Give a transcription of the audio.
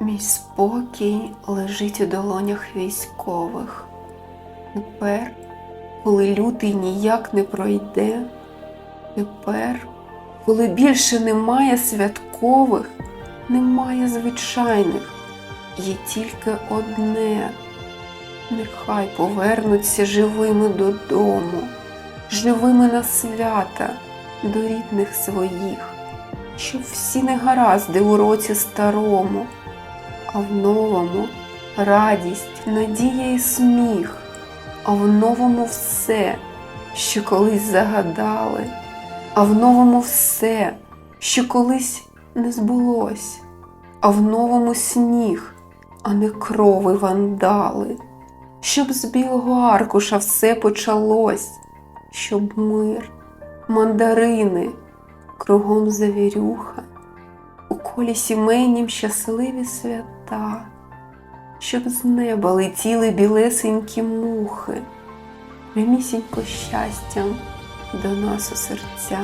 Мій спокій лежить у долонях військових. Тепер, коли лютий ніяк не пройде, тепер, коли більше немає святкових, немає звичайних, є тільки одне. Нехай повернуться живими додому, живими на свята, до рідних своїх, щоб всі негаразди у році старому, а в новому радість, надія і сміх, а в новому все, що колись загадали, а в новому все, що колись не збулось, а в новому сніг, а не крови вандали, щоб з білого аркуша все почалось, щоб мир, мандарини, кругом завірюха, колі сімейнім щасливі свята, щоб з неба летіли білесенькі мухи, прямісінько щастям до нас у серця.